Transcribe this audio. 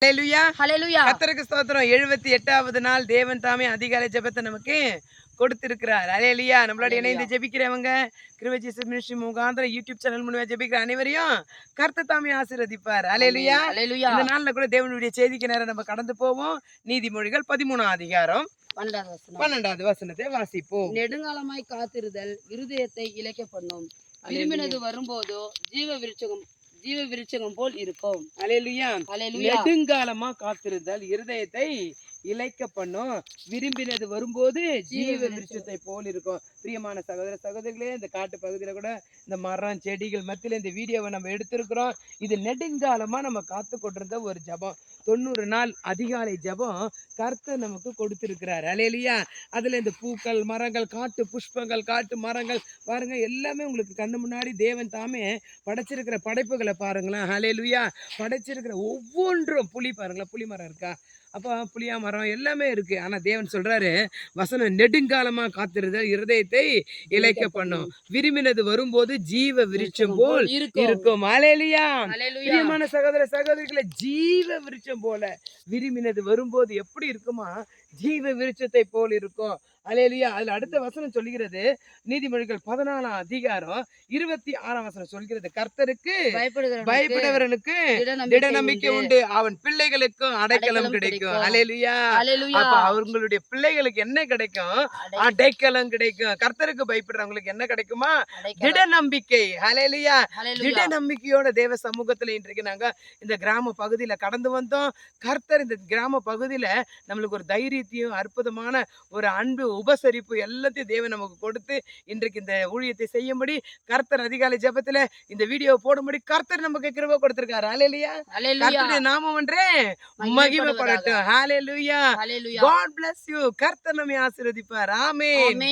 கர்த்தருக்கு ஸ்தோத்திரம். எழுபத்தி எட்டாவது நாள் தேவன் தாமே அதிகாலை ஜெபத்தை நமக்கு கொடுத்திருக்கிறார். அலையலியா நம்மளோட இணைந்து ஜெபிக்கிறவங்க கிருவஜிஸ் மினிஸ்ட்ரி முகாந்திரம் யூடியூப் சேனல் மூலமா ஜெபிக்கிற அனைவரையும் கர்த்தர் தாமே ஆசீர்வதிப்பார். அலையலியா இந்த நாள்ல கூட தேவனுடைய செய்திக்கு நேரம் நம்ம கடந்து போவோம். நீதிமொழிகள் பதிமூணாம் அதிகாரம் பன்னெண்டாவது வசனத்தை வாசிப்போம். நெடுங்காலமாய் காத்திருதல் இருதயத்தை இழைக்க பண்ணும். விரும்பினது வரும்போதோ ஜீவ விருட்சகம் ஜீவ விருட்சகம் போல் இருக்கும். அலையலியா நெடுங்காலமா காத்திருந்தால் இருதயத்தை இழைக்க பண்ணும் விரும்பினது வரும்போது ஜீவ விருட்சத்தை போல் இருக்கும். பிரியமான சகோதர சகோதரிகளே இந்த காட்டு பகுதியில கூட இந்த மரம் செடிகள் மத்தியில இந்த வீடியோவை நம்ம எடுத்திருக்கிறோம். இது நெடுங்காலமா நம்ம காத்து கொண்டிருந்த ஒரு ஜெபம். தொண்ணூறு நாள் அதிகாலை ஜெபம் கர்த்தர் நமக்கு கொடுத்திருக்கிறார். அலையிலியா. அதுல இந்த பூக்கள் மரங்கள் காட்டு புஷ்பங்கள் காட்டு மரங்கள் பாருங்க எல்லாமே உங்களுக்கு கண்ணு முன்னாடி தேவன் தாமே படைச்சிருக்கிற படைப்புகளை பாருங்களேன். ஹalleluya படைச்சிருக்கிற ஒவ்வொன்றும். புளி பாருங்களேன். புளி மரம் இருக்கா? அப்போ புளியா மரம் எல்லாமே இருக்கு. ஆனா தேவன் சொல்றாரு வசனம் நெடுங்காலமா காத்திருந்த இருதயத்தை இழைக்க பண்ணும். விரும்பினது வரும்போது ஜீவ விருட்சம் போல் இருக்கும். பிரியமான சகோதர சகோதரிகளை ஜீவ விருட்சம் போல விரும்பினது வரும்போது எப்படி இருக்குமா? ஜீவ விருட்சத்தை போல் இருக்கும். அலேலியா அதுல அடுத்த வசனம் சொல்லுகிறது. நீதிமொழிகள் பதினாலாம் அதிகாரம் இருபத்தி ஆறாம் வசனம் சொல்கிறது கர்த்தருக்கு பயப்படுகிறவனுக்கு திட நம்பிக்கை உண்டு. அவன் பிள்ளைகளுக்கும் அடைக்கலம் கிடைக்கும். ஹalleluya அப்ப அவங்களுடைய பிள்ளைகளுக்கு என்ன கிடைக்கும்? அடை- அடைக்கலம் கிடைக்கும். கர்த்தருக்கு பயப்படுறவங்களுக்கு என்ன கிடைக்குமா. திட நம்பிக்கை ஹalleluya திட நம்பிக்கையோட தேவ சமூகத்துல இன்றைக்கு நாங்க இந்த கிராம பகுதியில கடந்து வந்தோம். கர்த்தர் இந்த கிராம பகுதியில நம்மளுக்கு ஒரு தைரியத்தையும் அற்புதமான ஒரு அன்பு உபசரிப்பு எல்லாத்தையும் தேவன் நமக்கு கொடுத்து இன்றைக்கு இந்த ஊழியத்தை செய்யும்படி கர்த்தர் அதிகாலை ஜெபத்துல இந்த வீடியோவை போடும்படி கர்த்தர் நமக்கு கிருபை கொடுத்திருக்காரு. ஹalleluya கர்த்தருடைய நாமம் ஒன்றே மகிமைப்படட்டும் ஹalleluya God bless you. கர்த்தர் நம்மை ஆசீர்வதிப்பார். ஆமென்